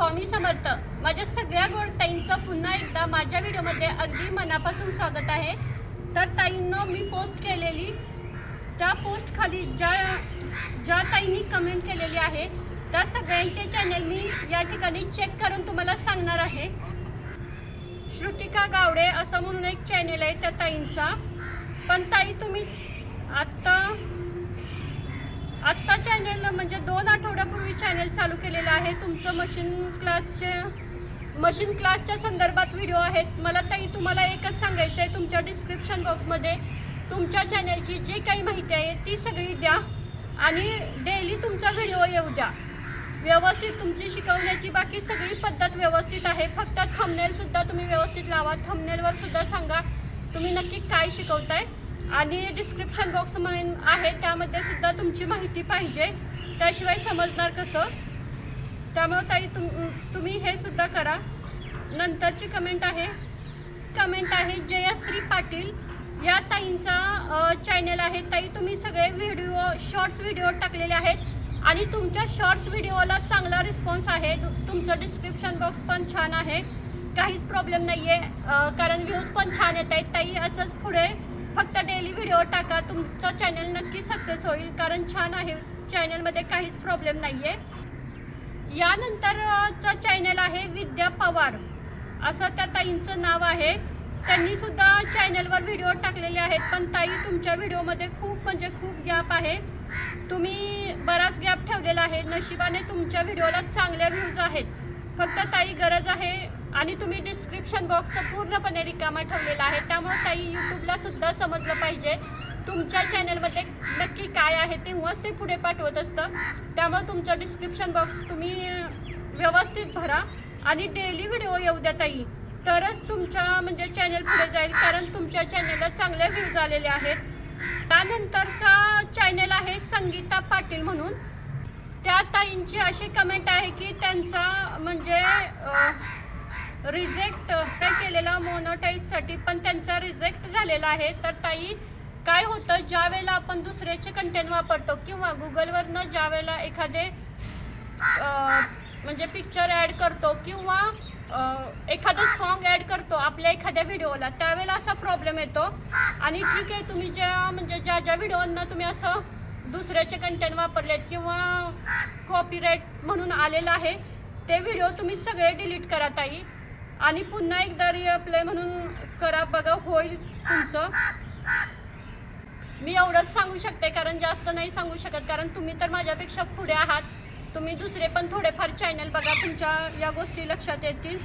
स्वामी समर्थ. माझ्या सगळ्या गोड ताईंचं पुन्हा एकदा माझ्या व्हिडिओमध्ये अगदी मनापासून स्वागत आहे. तर ताईंनं मी पोस्ट केलेली त्या पोस्ट खाली ज्या ज्या ताईंनी कमेंट केलेली आहे त्या सगळ्यांचे चॅनल मी या ठिकाणी चेक करून तुम्हाला सांगणार आहे. श्रुतिका गावडे असं म्हणून एक चॅनल आहे त्या ताईंचा. पण ताई तुम्ही आत्ता आत्ता चॅनेल म्हणजे दोन आठवड्यापूर्वी चॅनेल चालू केलेलं आहे. तुमचं मशीन क्लासचे मशीन क्लासच्या संदर्भात व्हिडिओ आहेत. मला ताई तुम्हाला एकच सांगायचं आहे तुमच्या डिस्क्रिप्शन बॉक्समध्ये तुमच्या चॅनेलची जी काही माहिती आहे ती सगळी द्या आणि डेली तुमचा व्हिडिओ येऊ द्या. व्यवस्थित तुमची शिकवण्याची बाकी सगळी पद्धत व्यवस्थित आहे. फक्त थमनेलसुद्धा तुम्ही व्यवस्थित लावा. थंबनेलवर सुद्धा सांगा. तुम्ही नक्की काय शिकवताय? आणि डिस्क्रिप्शन बॉक्स म्हणून आहे त्यामध्ये सुद्धा तुमची माहिती पाहिजे. त्याशिवाय समजणार कसं? त्यामुळं ताई तुम तुम्ही हे सुद्धा करा. नंतरची कमेंट आहे. कमेंट आहे जयश्री पाटील. या ताईंचा चॅनल आहे. ताई तुम्ही सगळे व्हिडिओ शॉर्ट्स व्हिडिओ टाकलेले आहेत. आणि तुमच्या शॉर्ट्स व्हिडिओला चांगला रिस्पॉन्स आहे. तुमचं डिस्क्रिप्शन बॉक्स पण छान आहे. काहीच प्रॉब्लेम नाही आहे कारण व्ह्यूज पण छान येत आहेत. ताई असंच पुढे फक्त डेली व्हिडिओ टाका. तुमचं चॅनल नक्की सक्सेस होईल कारण छान आहे. चॅनलमध्ये काहीच प्रॉब्लेम नाही आहे यानंतरचं चॅनल आहे विद्या पवार. असं त्या ताईंचं नाव आहे. त्यांनी सुद्धा चॅनलवर व्हिडिओ टाकलेले आहेत. पण ताई तुमच्या व्हिडिओमध्ये खूप म्हणजे खूप गॅप आहे. तुम्ही बराच गॅप ठेवलेला आहे. नशिबाने तुमच्या व्हिडिओला चांगल्या व्ह्यूज आहेत. फक्त ताई गरज आहे आणि तुम्ही डिस्क्रिप्शन बॉक्स पूर्णपणे रिकामा ठेवलेला आहे. त्यामुळे ताई यूट्यूबला सुद्धा समजलं पाहिजे. तुमच्या चॅनलमध्ये नक्की काय आहे तेव्हाच ते पुढे पाठवत असतं. त्यामुळे तुमचं डिस्क्रिप्शन बॉक्स तुम्ही व्यवस्थित भरा. आणि डेली व्हिडिओ येऊ द्या ताई. तरच तुमच्या म्हणजे चॅनल पुढे जाईल. कारण तुमच्या चॅनलला चांगले व्ह्यूज आलेले आहेत. त्यानंतरचा चॅनल आहे संगीता पाटील म्हणून. त्या ताईंची अशी कमेंट आहे की त्यांचा म्हणजे रिजेक्ट काय केलेला? मोनोटाईजसाठी पण त्यांचा रिजेक्ट झालेला आहे. तर ताई काय होतं? ज्या वेळेला आपण दुसऱ्याचे कंटेंट वापरतो किंवा गुगलवरनं ज्या वेळेला एखादे म्हणजे पिक्चर ॲड करतो किंवा एखादं सॉन्ग ॲड करतो आपल्या एखाद्या व्हिडिओला त्यावेळेला असा प्रॉब्लेम येतो. आणि ठीक आहे तुम्ही ज्या म्हणजे ज्या ज्या व्हिडिओंना तुम्ही असं दुसऱ्याचे कंटेंट वापरलेत किंवा कॉपीराईट म्हणून आलेलं आहे ते व्हिडिओ तुम्ही सगळे डिलीट करा ताई. आणि पुन्हा एकदा रिअप्लाय म्हणून करा बघा होईल तुमचं. मी एवढंच सांगू शकते कारण जास्त नाही सांगू शकत. कारण तुम्ही तर माझ्यापेक्षा पुढे आहात. तुम्ही दुसरे पण थोडेफार चॅनल बघा तुमच्या या गोष्टी लक्षात येतील.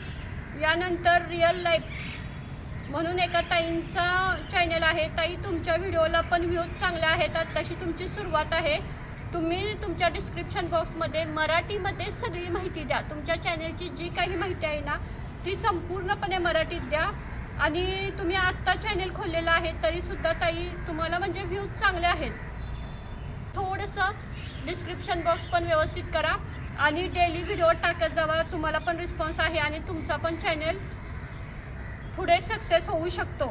यानंतर रिअल लाईफ म्हणून एका ताईंचा चॅनल आहे. ताई तुमच्या व्हिडिओला पण व्ह्यूज चांगले आहेत. आत्ताशी तुमची सुरुवात आहे. तुम्ही तुमच्या डिस्क्रिप्शन बॉक्समध्ये मराठीमध्ये सगळी माहिती द्या. तुमच्या चॅनलची जी काही माहिती आहे ना ती संपूर्णपणे मराठीत द्या. आणि तुम्ही आत्ता चॅनल खोललेलं आहे तरीसुद्धा ताई तुम्हाला म्हणजे व्ह्यूज चांगले आहेत. थोडंसं डिस्क्रिप्शन बॉक्स पण व्यवस्थित करा. आणि डेली व्हिडिओ टाकत जावा तुम्हाला पण रिस्पॉन्स आहे आणि तुमचा पण चॅनल पुढे सक्सेस होऊ शकतो.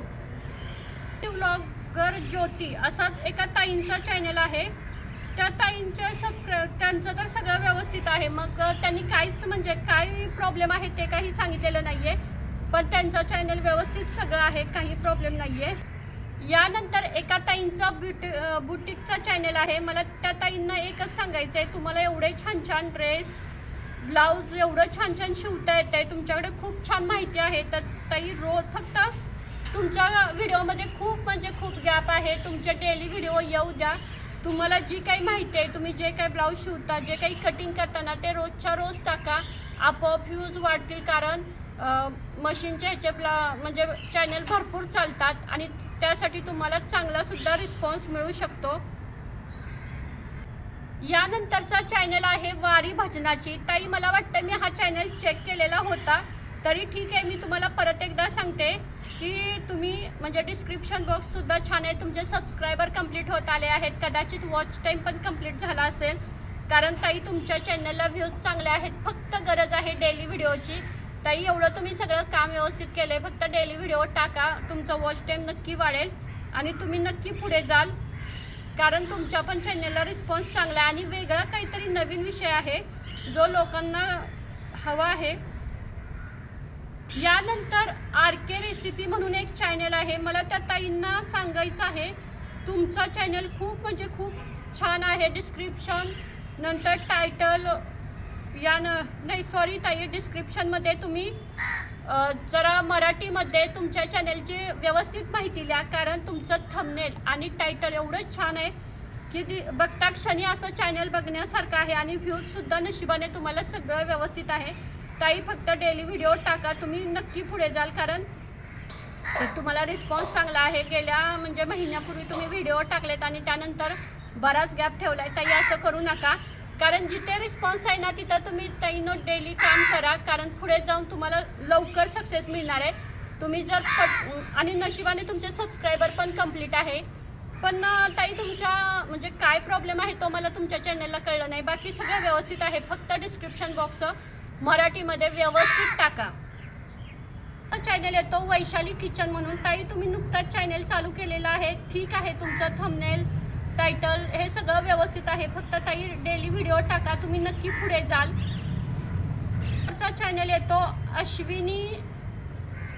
व्लॉगर ज्योती असा एका ताईंचा चॅनल आहे. त्या ताईंच्या सबस्क्राईब त्यांचं तर सगळं व्यवस्थित आहे. मग त्यांनी काहीच म्हणजे काय प्रॉब्लेम आहे ते काही सांगितलेलं नाही आहे पण त्यांचं चॅनल व्यवस्थित सगळं आहे काही प्रॉब्लेम नाही आहे यानंतर एका ताईंचा ब्युटी बुटीकचा चॅनल आहे. मला त्या ताईंना एकच सांगायचं आहे तुम्हाला एवढे छान छान ड्रेस ब्लाऊज एवढं छान छान शिवता येत आहे तुमच्याकडे खूप छान माहिती आहे. तर ताई रोज फक्त तुमच्या व्हिडिओमध्ये खूप म्हणजे खूप गॅप आहे. तुमचे डेली व्हिडिओ येऊ द्या. तुम्हाला जी काही माहिती आहे तुम्ही जे काही ब्लाऊज शिवता जे काही कटिंग करताना ते रोजच्या रोज टाका. आपोआप व्ह्यूज वाढतील कारण मशीनच्या ह्याचे ब्ला म्हणजे चॅनल भरपूर चालतात आणि त्यासाठी तुम्हाला चांगला सुद्धा रिस्पॉन्स मिळू शकतो. यानंतरचा चॅनल आहे वारी भजनाची. ताई मला वाटतं मी हा चॅनल चेक केलेला होता. तरी ठीक आहे मी तुम्हाला परत एकदा सांगते की तुम्ही म्हणजे डिस्क्रिप्शन बॉक्ससुद्धा छान आहे. तुमचे सबस्क्रायबर कंप्लीट होत आले आहेत. कदाचित वॉच टाईम पण कंप्लीट झाला असेल. कारण ताई तुमच्या चॅनलला व्ह्यूज चांगले आहेत. फक्त गरज आहे डेली व्हिडिओची ताई एवढं तुम्ही सगळं काम व्यवस्थित केलं आहे फक्त डेली व्हिडिओ टाका. तुमचा वॉच टाईम नक्की वाढेल. आणि तुम्ही नक्की पुढे जाल. कारण तुमच्या पण चॅनलला रिस्पॉन्स चांगला आहे. आणि वेगळा काहीतरी नवीन विषय आहे. जो लोकांना हवा आहे. यानंतर आर के रेसिपी म्हणून एक चॅनल आहे. मला त्या ताईंना सांगायचं आहे. तुमचा चॅनल खूप म्हणजे खूप छान आहे. डिस्क्रिप्शन नंतर टायटल या न नाही सॉरी ताई डिस्क्रिप्शनमध्ये तुम्ही जरा मराठीमध्ये तुमच्या चॅनलची व्यवस्थित माहिती लिहा. कारण तुमचं थंबनेल आणि टायटल एवढं छान आहे की दि बघता क्षणी असं चॅनल बघण्यासारखं आहे आणि व्ह्यूजसुद्धा नशिबाने तुम्हाला सगळं व्यवस्थित आहे. ताई फक्त डेली व्हिडिओ टाका. तुम्ही नक्की पुढे जाल कारण तुम्हाला रिस्पॉन्स चांगला आहे गेल्या म्हणजे महिन्यापूर्वी तुम्ही व्हिडिओ टाकलेत आणि त्यानंतर बराच गॅप ठेवला आहे ताई असं करू नका. कारण जिथे रिस्पॉन्स आहे ना तिथं तुम्ही ताईनं डेली काम करा. कारण पुढे जाऊन तुम्हाला लवकर सक्सेस मिळणार आहे. तुम्ही जर पट आणि नशिबाने तुमचे सबस्क्रायबर पण कंप्लीट आहे. पण ताई तुमच्या म्हणजे काय प्रॉब्लेम आहे तो मला तुमच्या चॅनलला कळलं नाही. बाकी सगळं व्यवस्थित आहे. फक्त डिस्क्रिप्शन बॉक्स मराठीमध्ये व्यवस्थित टाका. चॅनल येतो वैशाली किचन म्हणून. ताई तुम्ही नुकताच चॅनल चालू केलेला आहे. ठीक आहे तुमचं थंबनेल टायटल हे सगळं व्यवस्थित आहे. फक्त ताई डेली व्हिडिओ टाका. तुम्ही नक्की पुढे जाल. चॅनल येतो अश्विनी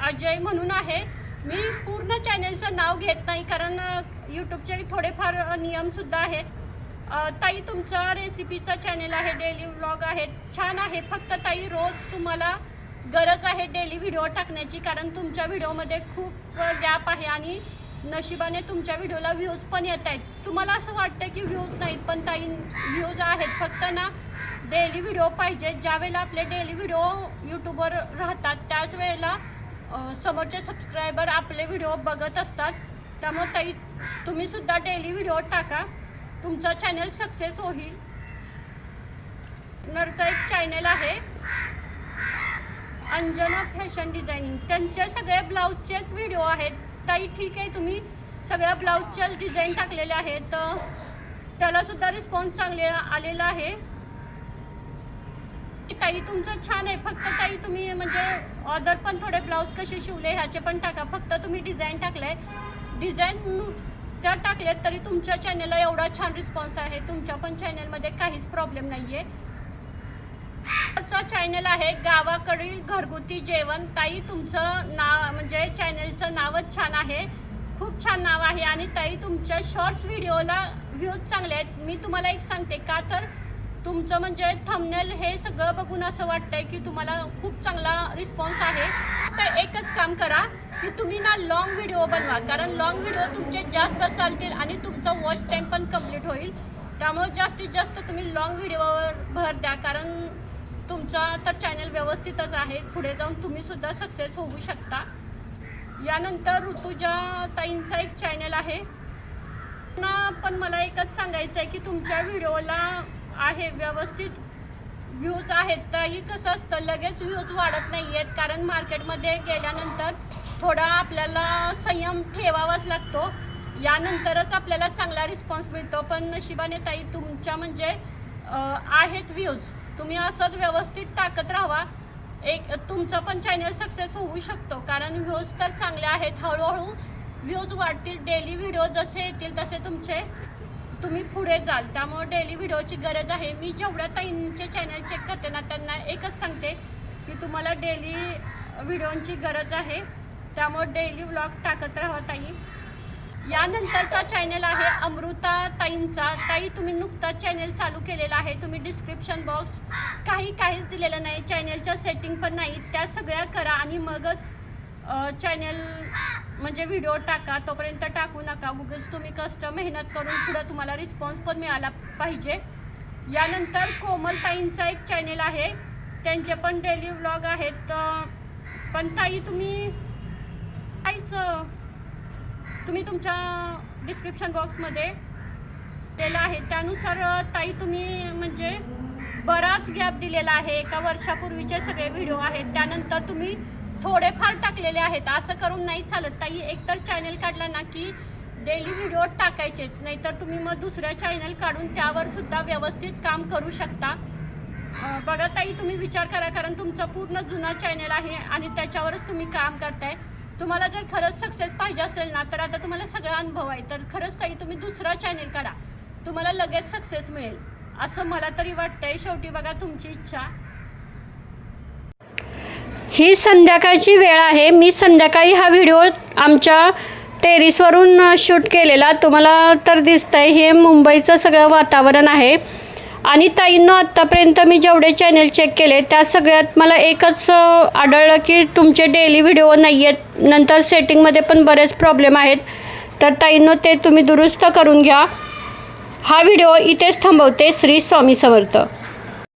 अजय म्हणून आहे. मी पूर्ण चॅनलचं नाव घेत नाही कारण यूट्यूबचे थोडेफार नियमसुद्धा आहेत. ताई तुमचा रेसिपीचा चॅनल आहे डेली व्लॉग आहे. छान आहे. फक्त ताई रोज तुम्हाला गरज आहे डेली व्हिडिओ टाकण्याची कारण तुमच्या व्हिडिओमध्ये खूप गॅप आहे आणि नशिबाने तुमच्या व्हिडिओला व्ह्यूज पण येत आहेत. तुम्हाला असं वाटतं की व्ह्यूज नाहीत पण ताई व्ह्यूज आहेत. फक्त ना डेली व्हिडिओ पाहिजे ज्यावेळेला आपले डेली व्हिडिओ यूट्यूबवर राहतात त्याच वेळेला समोरचे सबस्क्रायबर आपले व्हिडिओ बघत असतात. त्यामुळे ताई तुम्हीसुद्धा डेली व्हिडिओ टाका. तुमचा चॅनल सक्सेस होईल. नरचा एक चॅनल आहे. अंजना फॅशन डिझायनिंग त्यांचे सगळे ब्लाऊजचेच व्हिडिओ आहेत. ताई ठीक आहे तुम्ही सगळ्या ब्लाऊजच्याच डिझाईन टाकलेले आहेत. तर रिस्पॉन्स चांगले आलेला आहे. ताई तुमचं छान आहे. फक्त ताई तुम्ही म्हणजे ऑर्डर पण थोडे ब्लाऊज कसे शिवले ह्याचे पण टाका. फक्त तुम्ही डिझाईन टाकलंय. डिझाईन त्या टाकल्यात तरी तुमच्या चॅनलला एवढा छान रिस्पॉन्स आहे. तुमच्या पण चॅनलमध्ये काहीच प्रॉब्लेम नाही आहे चॅनल आहे गावाकडील घरगुती जेवण. ताई तुमचं नाव म्हणजे चॅनलचं नावच छान आहे. खूप छान नाव आहे आणि ताई तुमच्या शॉर्ट्स व्हिडिओला व्ह्यूज चांगले आहेत. मी तुम्हाला एक सांगते का तर तुमचं म्हणजे थंबनेल हे सगळं बघून असं वाटतंय की तुम्हाला खूप चांगला रिस्पॉन्स आहे. तर एकच काम करा की तुम्ही ना लॉंग व्हिडिओ बनवा. कारण लॉंग व्हिडिओ तुमचे जास्त चालतील आणि तुमचा वॉच टाईम पण कंप्लीट होईल. त्यामुळे जास्तीत जास्त तुम्ही लॉंग व्हिडिओवर भर द्या. कारण तुमचा तर चॅनल व्यवस्थितच आहे. पुढे जाऊन तुम्ही सुद्धा सक्सेस होऊ शकता. यानंतर ऋतुजा ताईंचा एक चॅनल आहे. ना पण मला एकच सांगायचं आहे की तुमच्या व्हिडिओला आहे व्यवस्थित व्ह्यूज आहेत ताई कसं असतं लगेच व्ह्यूज वाढत नाही आहेत कारण मार्केटमध्ये गेल्यानंतर थोडा आपल्याला संयम ठेवावाच लागतो. यानंतरच आपल्याला चांगला रिस्पॉन्स मिळतो. पण नशिबाने ताई तुमच्या म्हणजे आहेत व्ह्यूज तुम्ही असंच व्यवस्थित टाकत राहा एक तुमचा पण चॅनल सक्सेस होऊ शकतो. कारण व्ह्यूज तर चांगले आहेत. हळूहळू व्ह्यूज वाढतील. डेली व्हिडिओ जसे येतील तसे तुमचे तुम्ही पुढे जाल. त्यामुळे डेली व्हिडिओची गरज आहे. मी जेवढ्या ताईंचे चॅनल चेक करते ना त्यांना एकच सांगते की तुम्हाला डेली व्हिडिओची गरज आहे. त्यामुळे डेली व्लॉग टाकत राहा ताई. यानंतरचा चॅनल आहे अमृता ताईंचा. ताई तुम्ही नुकताच चॅनल चालू केलेला आहे. तुम्ही डिस्क्रिप्शन बॉक्स काही काहीच दिलेलं नाही. चॅनलच्या सेटिंग पण नाही. त्या सगळ्या करा आणि मगच चॅनल म्हणजे व्हिडिओ टाका तोपर्यंत टाकू नका. उगीच तुम्ही कष्ट मेहनत करून पुढं तुम्हाला रिस्पॉन्स पण मिळाला पाहिजे. यानंतर कोमलताईंचा एक चॅनल आहे. त्यांचे पण डेली व्लॉग आहेत. पण ताई तुम्ही काहीच तुम्ही तुमच्या डिस्क्रिप्शन बॉक्समध्ये दिलं आहे. त्यानुसार ताई तुम्ही म्हणजे बराच गॅप दिलेला आहे. एका वर्षापूर्वीचे सगळे व्हिडिओ आहेत. त्यानंतर तुम्ही थोडेफार टाकलेले आहेत. असं करून नाही चालत. ताई एकतर चॅनल काढला ना की डेली व्हिडिओ टाकायचेच. नाहीतर तुम्ही मग दुसऱ्या चॅनल काढून त्यावर सुद्धा व्यवस्थित काम करू शकता. बघा ताई तुम्ही विचार करा कारण तुमचा पूर्ण जुना चॅनल आहे आणि त्याच्यावरच तुम्ही काम करताय. तुम्हाला जर खरंच सक्सेस पाहिजे असेल ना तर आता तुम्हाला सगळा अनुभव आहे. तर खरंच ताई तुम्ही दुसरा चॅनल काढा. तुम्हाला लगेच सक्सेस मिळेल. असं मला तरी वाटतंय. शेवटी बघा तुमची इच्छा. ही संध्याकाळची वेळ आहे. मी संध्याकाळी हा व्हिडिओ आमच्या टेरिसवरून शूट केलेला. तुम्हाला तर दिसतंय हे मुंबईचं सगळं वातावरण आहे. आणि ताईंनो आत्तापर्यंत मी जेवढे चॅनल चेक केले त्या सगळ्यात मला एकच आढळलं की तुमचे डेली व्हिडिओ नाही आहेत नंतर सेटिंगमध्ये पण बरेच प्रॉब्लेम आहेत. तर ताईंनो ते तुम्ही दुरुस्त करून घ्या. हा व्हिडिओ इथेच थांबवते श्री स्वामी समर्थ.